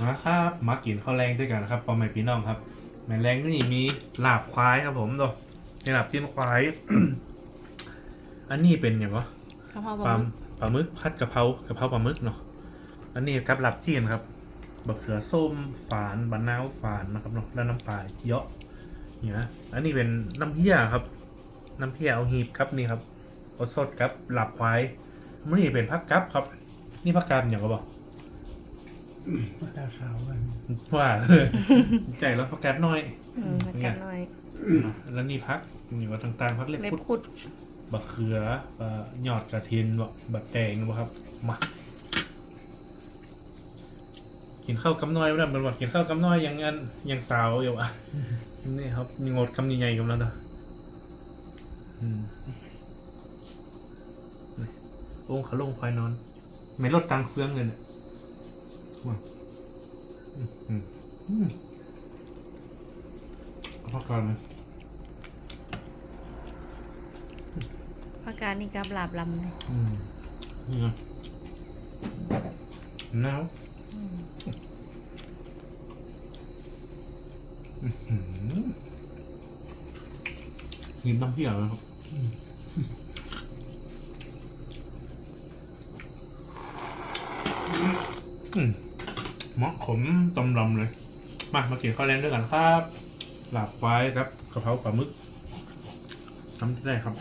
มาครับมากินข้าวแรงด้วยกันครับปอมใหม่พี่น้องครับแม่แรงนี่มีลาบควายครับผมดูนี่ลาบที่นควาย อันนี้เป็นอย่างวะกะเพราปปลาลาหมึกปลาหมึกพัดกะเพรากะเพราปลาหมึกเนาะอันนี้กับลาบที่นครับบะเขือส้มฝานบะนาวฝานนะครับเนาะแล้วน้ำปลาเยอะเนี่ยนะอันนี้เป็นน้ำเพี้ยครับ น้ำเพี้ยเอาหีบครับนี่ครับเอาสดครับลาบควายมันนี่เป็นผักกับครับ นี่ผักกาดอย่างก็บอก มาตาขาวกันว่าใจแล้วประกาศน้อยอืมผักกาดหน่อยอะแล้วนี่พักอยู่ว่าต่างๆพักเล็บเล็บพุดขุดบะเขือบ่หยอดกระเทียนบ่บะแตงบ่ครับมากินข้าวกำน้อยไม่ได้เป็นว่ากินข้าวกำน้อยยังงั้นยังสาวอยู่อะนี่ครับยังงดคำใหญ่ๆกำลังเด้ออืมนี่โอ้ขาลงควายนอน ไม่ลดตังค์เฟืองเลยเนี่ย พักก่อนไหมผักกาดนี่กับลาบลำเลยอืมนี่ไงหนาวอืมหืมหิมน้ำเพี้ยวนะครับอืม เหมาะขมตำลำเลย มามากินข้าวแรงด้วยกันครับ หลาบไวายครับกระเพราปลาหมึกทำได้ครับ